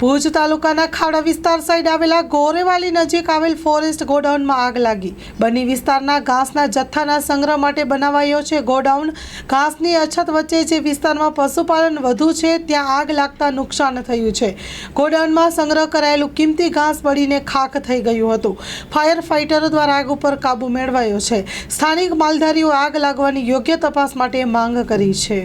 ભુજ તાલુકાના ખાડા વિસ્તાર સાઈડ આવેલા ગોરેવાલી નજીક આવેલ ફોરેસ્ટ ગોડાઉનમાં આગ લાગી. બની વિસ્તારના ઘાસના જથ્થાના સંગ્રહ માટે બનાવાયો છે ગોડાઉન. ઘાસની અછત વચ્ચે જે વિસ્તારમાં પશુપાલન વધુ છે, ત્યાં આગ લાગતા નુકસાન થયું છે. ગોડાઉનમાં સંગ્રહ કરાયેલું કિંમતી ઘાસ બળીને ખાખ થઈ ગયું હતું. ફાયર ફાઇટરો દ્વારા આગ ઉપર કાબુ મેળવાયો છે. સ્થાનિક માલધારીઓ આગ લાગવાની યોગ્ય તપાસ માટે માંગ કરી છે.